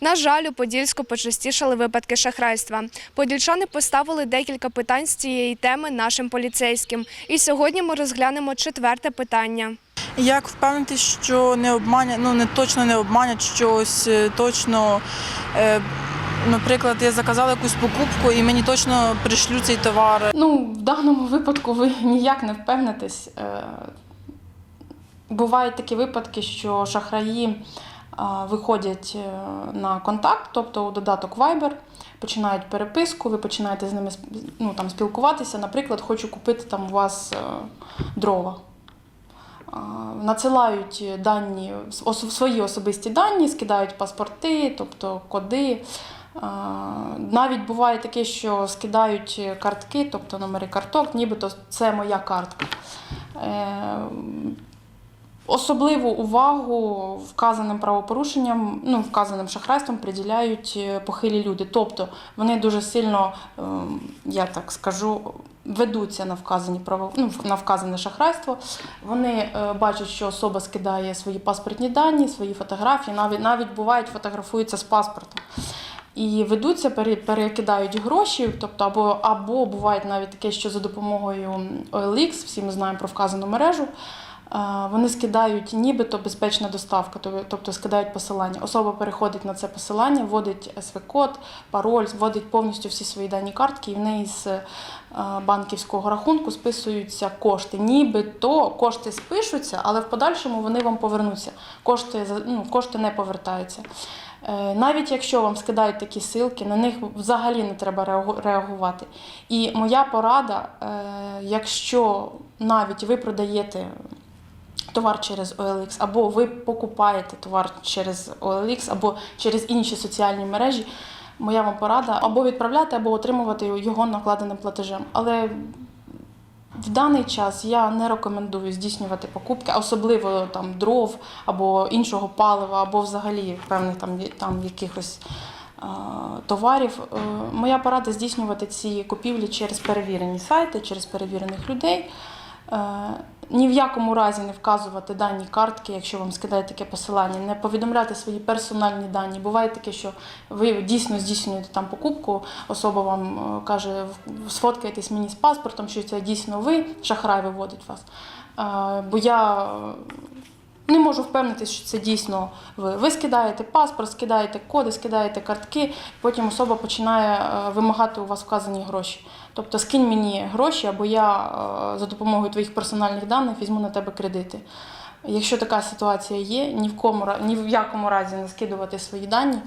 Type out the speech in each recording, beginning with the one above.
На жаль, у Подільську почастішали випадки шахрайства. Подільчани поставили декілька питань з цієї теми нашим поліцейським. І сьогодні ми розглянемо четверте питання. Як впевнити, що не обманять, ну не точно не обманять щось, е, точно, е, наприклад, я заказала якусь покупку і мені точно пришлють цей товар. Ну, в даному випадку ви ніяк не впевнитесь. Е, Бувають такі випадки, що шахраї виходять е, на контакт, тобто у додаток Viber, починають переписку, ви починаєте з ними ну, там, спілкуватися. Наприклад, хочу купити там у вас е, дрова. Надсилають дані, свої особисті дані, скидають паспорти, тобто коди. Навіть буває таке, що скидають картки, тобто номери карток, нібито це моя картка. Особливу увагу вказаним правопорушенням, ну, вказаним шахрайством приділяють е, похилі люди. Тобто вони дуже сильно, ем, я так скажу, ведуться на вказані право, ну, на вказане шахрайство. Вони е, бачать, що особа скидає свої паспортні дані, свої фотографії, навіть навіть бувають фотографуються з паспортом. І ведуться, перекидають гроші, тобто або, або буває навіть таке, що за допомогою OLX, всі ми знаємо про вказану мережу. Вони скидають нібито безпечна доставка, тобто- тобто скидають посилання. Особа переходить на це посилання, вводить СВ-код, пароль, вводить повністю всі свої дані картки, і в неї з е, банківського рахунку списуються кошти. Нібито кошти спишуться, але в подальшому вони вам повернуться. Кошти, ну, кошти не повертаються. Е, Навіть якщо вам скидають такі силки, на них взагалі не треба реагувати. І моя порада, е, якщо навіть ви продаєте товар через OLX, або ви покупаєте товар через OLX, або через інші соціальні мережі, моя вам порада або відправляти, або отримувати його накладеним платежем. Але в даний час я не рекомендую здійснювати покупки, особливо там дров або іншого палива, або взагалі певних там, там якихось е, товарів. Е, Моя порада здійснювати ці купівлі через перевірені сайти, через перевірених людей. Е, Ні в якому разі не вказувати дані картки, якщо вам скидають таке посилання, не повідомляти свої персональні дані. Буває таке, що ви дійсно здійснюєте там покупку, особа вам е, каже, сфоткаєтесь мені з паспортом, що це дійсно ви, шахрай виводить вас. Е, Бо я не можу впевнитися, що це дійсно ви. Ви скидаєте паспорт, скидаєте коди, скидаєте картки, потім особа починає е, вимагати у вас вказані гроші. Тобто скинь мені гроші, або я е, за допомогою твоїх персональних даних візьму на тебе кредити. Якщо така ситуація є, ні в, кому, ні в якому разі не скидувати свої дані,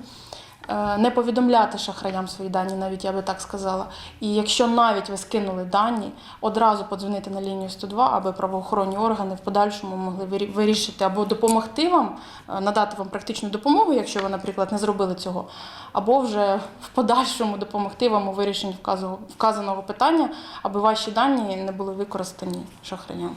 не повідомляти шахраям свої дані, навіть я би так сказала. І якщо навіть ви скинули дані, одразу подзвонити на лінію 102, аби правоохоронні органи в подальшому могли вирішити або допомогти вам, е, надати вам практичну допомогу, якщо ви, наприклад, не зробили цього, або вже в подальшому допомогти вам у вирішенні вказаного питання, аби ваші дані не були використані шахраям.